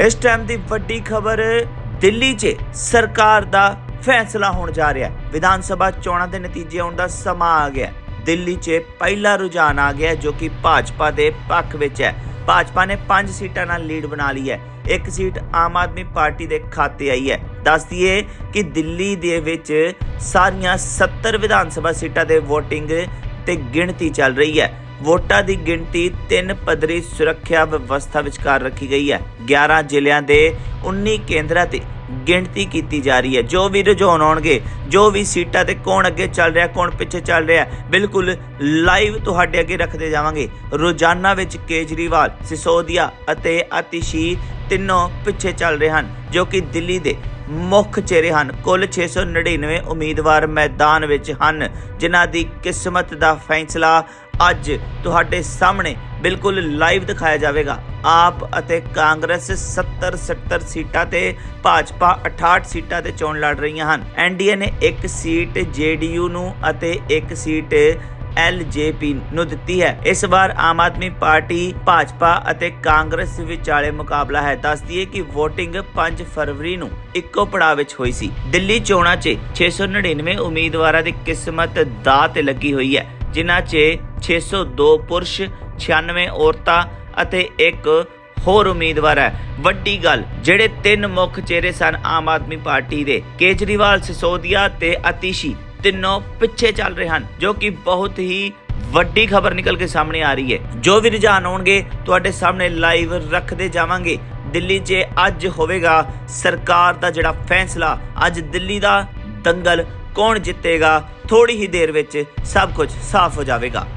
ਇਸ ਟਾਈਮ ਦੀ ਵੱਡੀ ਖਬਰ ਦਿੱਲੀ 'ਚ ਸਰਕਾਰ ਦਾ ਫੈਸਲਾ ਹੋਣ ਜਾ ਰਿਹਾ ਹੈ। ਵਿਧਾਨ ਸਭਾ ਚੋਣਾਂ ਦੇ ਨਤੀਜੇ ਆਉਣ ਦਾ ਸਮਾਂ ਆ ਗਿਆ ਦਿੱਲੀ 'ਚ ਪਹਿਲਾ ਰੁਝਾਨ ਆ ਗਿਆ ਜੋ ਕਿ ਭਾਜਪਾ ਦੇ ਪੱਖ ਵਿੱਚ ਹੈ। ਭਾਜਪਾ ਨੇ 5 ਸੀਟਾਂ ਨਾਲ ਲੀਡ ਬਣਾ ਲਈ ਹੈ। ਇੱਕ ਸੀਟ ਆਮ ਆਦਮੀ ਪਾਰਟੀ ਦੇ ਖਾਤੇ ਆਈ ਹੈ। ਦੱਸ ਦਈਏ ਕਿ ਦਿੱਲੀ ਦੇ ਵਿੱਚ ਸਾਰੀਆਂ 70 ਵਿਧਾਨ ਸਭਾ ਸੀਟਾਂ ਦੇ VOTING ਤੇ ਗਿਣਤੀ ਚੱਲ ਰਹੀ ਹੈ। ਵੋਟਾਂ ਦੀ ਗਿਣਤੀ ਤਿੰਨ ਪੱਧਰੀ ਸੁਰੱਖਿਆ ਵਿਵਸਥਾ ਵਿਚਕਾਰ ਰੱਖੀ ਗਈ ਹੈ। 11 ਜ਼ਿਲ੍ਹਿਆਂ ਦੇ 19 ਕੇਂਦਰਾਂ ਤੇ ਗਿਣਤੀ ਕੀਤੀ ਜਾ ਰਹੀ ਹੈ। ਜੋ ਵੀ ਰੁਝਾਨ ਆਉਣਗੇ, ਜੋ ਵੀ ਸੀਟਾਂ ਤੇ ਕੌਣ ਅੱਗੇ ਚੱਲ ਰਿਹਾ, ਕੌਣ ਪਿੱਛੇ ਚੱਲ ਰਿਹਾ, ਬਿਲਕੁਲ ਲਾਈਵ ਤੁਹਾਡੇ ਅੱਗੇ ਰੱਖਦੇ ਜਾਵਾਂਗੇ। ਰੋਜ਼ਾਨਾ ਵਿੱਚ ਕੇਜਰੀਵਾਲ, ਸਿਸੋਦੀਆ ਅਤੇ ਆਤਿਸ਼ੀ ਤਿੰਨੋਂ ਪਿੱਛੇ ਚੱਲ ਰਹੇ ਹਨ, ਜੋ ਕਿ ਦਿੱਲੀ ਦੇ ਮੁੱਖ ਚਿਹਰੇ ਹਨ। ਕੁੱਲ 699 ਉਮੀਦਵਾਰ ਮੈਦਾਨ ਵਿੱਚ ਹਨ, ਜਿਨ੍ਹਾਂ ਦੀ ਕਿਸਮਤ ਦਾ ਫੈਸਲਾ ਅੱਜ ਤੁਹਾਡੇ ਸਾਹਮਣੇ ਬਿਲਕੁਲ ਲਾਈਵ ਦਿਖਾਇਆ ਜਾਵੇਗਾ। ਆਪ ਅਤੇ ਕਾਂਗਰਸ 70 70 ਸੀਟਾਂ ਤੇ, ਭਾਜਪਾ 68 ਸੀਟਾਂ ਤੇ ਚੋਣ ਲੜ ਰਹੀਆਂ ਹਨ। ਐਨਡੀਏ ਨੇ ਇੱਕ ਸੀਟ ਜੇਡੀਯੂ ਨੂੰ ਅਤੇ ਇੱਕ ਸੀਟ ਐਲਜੇਪੀ ਨੂੰ ਦਿੱਤੀ ਹੈ। ਇਸ ਵਾਰ ਆਮ ਆਦਮੀ ਪਾਰਟੀ, ਭਾਜਪਾ ਅਤੇ ਕਾਂਗਰਸ ਵਿਚਾਲੇ ਮੁਕਾਬਲਾ ਹੈ। ਦੱਸ ਕਿ VOTING 5 ਫਰਵਰੀ ਨੂੰ ਇੱਕੋ ਪੜਾਅ ਵਿੱਚ ਹੋਈ ਸੀ। ਦਿੱਲੀ ਚੋਣਾਂ 'ਚ 699 ਉਮੀਦਵਾਰਾਂ ਦੀ ਕਿਸਮਤ ਦਾਅ ਤੇ ਲੱਗੀ ਹੋਈ ਹੈ, ਜਿਨ੍ਹਾਂ 'ਚ 602 ਪੁਰਸ਼ 96 ਔਰਤਾਂ ਅਤੇ ਇੱਕ ਹੋਰ ਉਮੀਦਵਾਰ ਹੈ। ਵੱਡੀ ਗੱਲ, ਜਿਹੜੇ ਤਿੰਨ ਮੁੱਖ ਚਿਹਰੇ ਸਨ ਆਮ ਆਦਮੀ ਪਾਰਟੀ ਦੇ, ਕੇਜਰੀਵਾਲ ਸਿਸੋਦੀਆ ਤੇ ਅਤੀਸ਼ੀ। ਤਿੰਨੋਂ ਪਿੱਛੇ ਚੱਲ ਰਹੇ ਹਨ, ਜੋ ਕਿ ਬਹੁਤ ਹੀ ਵੱਡੀ ਖਬਰ ਨਿਕਲ ਕੇ ਸਾਹਮਣੇ ਆ ਰਹੀ ਹੈ। ਜੋ ਵੀ ਰੁਝਾਨ ਆਉਣਗੇ ਤੁਹਾਡੇ ਸਾਹਮਣੇ ਲਾਈਵ ਰੱਖਦੇ ਜਾਵਾਂਗੇ। ਦਿੱਲੀ 'ਚ ਅੱਜ ਹੋਵੇਗਾ ਸਰਕਾਰ ਦਾ ਜਿਹੜਾ ਫੈਸਲਾ, ਅੱਜ ਦਿੱਲੀ ਦਾ ਦੰਗਲ ਕੌਣ ਜਿੱਤੇਗਾ ਥੋੜੀ ਹੀ ਦੇਰ ਵਿੱਚ ਸਭ ਕੁਝ ਸਾਫ਼ ਹੋ ਜਾਵੇਗਾ।